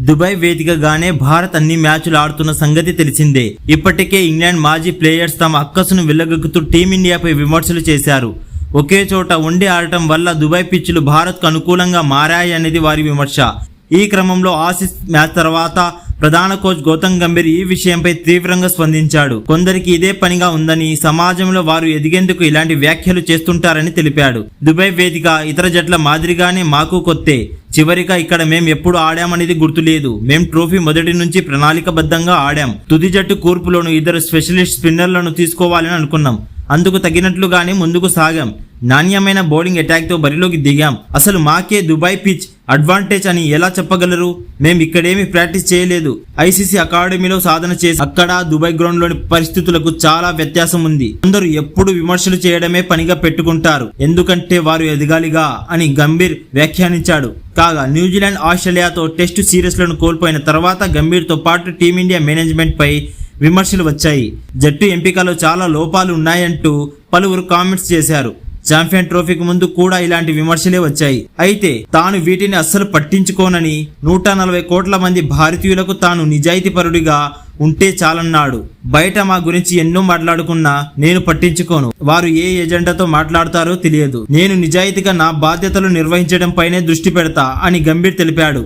Dubai వేదికగానే Bharat అన్ని మ్యాచ్లు ఆడుతున్న సంగతి తెలిసిందే. ఇప్పటికే ఇంగ్లాండ్ మాజీ ప్లేయర్స్ తమ అక్కసును వెళ్ళగక్కుతూ టీమిండియాపై విమర్శలు చేశారు. ఒకే చోట ఉండి ఆడటం వల్ల దుబాయ్ పిచ్చులు భారత్కు అనుకూలంగా మారాయి అనేది వారి విమర్శ. ఈ క్రమంలో ఆసిస్ మ్యాచ్ తర్వాత ప్రధాన కోచ్ గౌతమ్ గంభీర్ ఈ విషయంపై తీవ్రంగా స్పందించాడు. కొందరికి ఇదే పనిగా ఉందని సమాజంలో వారు ఎదిగేందుకు ఇలాంటి వ్యాఖ్యలు చేస్తుంటారని తెలిపాడు. దుబాయ్ వేదిక ఇతర జట్ల మాదిరిగానే మాకు కొత్తే. చివరిగా ఇక్కడ మేము ఎప్పుడు ఆడామనేది గుర్తులేదు మేము ట్రోఫీ మొదటి నుంచి ప్రణాళికబద్ధంగా ఆడాం. తుది జట్టు కూర్పులోను ఇద్దరు స్పెషలిస్ట్ స్పిన్నర్లను తీసుకోవాలని అనుకున్నాం. అందుకు తగినట్లుగానే ముందుకు సాగాం. నాణ్యమైన బౌలింగ్ అటాక్తో బరిలోకి దిగాం. అసలు మాకే దుబాయ్ పిచ్ అడ్వాంటేజ్ అని ఎలా చెప్పగలరు? మేము ఇక్కడేమీ ప్రాక్టీస్ చేయలేదు. ఐసీసీ అకాడమీలో సాధన చేసి అక్కడ దుబాయ్ గ్రౌండ్లోని పరిస్థితులకు చాలా వ్యత్యాసం ఉంది. అందరూ ఎప్పుడు విమర్శలు చేయడమే పనిగా పెట్టుకుంటారు. ఎందుకంటే వారు ఎదగాలిగా అని గంభీర్ వ్యాఖ్యానించాడు. కాగా న్యూజిలాండ్ ఆస్ట్రేలియాతో టెస్ట్ సిరీస్లను కోల్పోయిన తర్వాత గంభీర్తో పాటు టీమిండియా మేనేజ్మెంట్ పై విమర్శలు వచ్చాయి. జట్టు ఎంపికలో చాలా లోపాలు ఉన్నాయంటూ పలువురు కామెంట్స్ చేశారు. ఛాంపియన్ ట్రోఫీకి ముందు కూడా ఇలాంటి విమర్శలే వచ్చాయి. అయితే తాను వీటిని అస్సలు పట్టించుకోనని నూట నలభై కోట్ల మంది భారతీయులకు తాను నిజాయితీపరుడిగా ఉంటే చాలన్నాడు. బయట మా గురించి ఎన్నో మాట్లాడుకున్నా నేను పట్టించుకోను. వారు ఏ ఎజెండాతో మాట్లాడతారో తెలియదు. నేను నిజాయితీగా నా బాధ్యతలు నిర్వహించడం పైనే దృష్టి పెడతా అని గంభీర్ తెలిపాడు.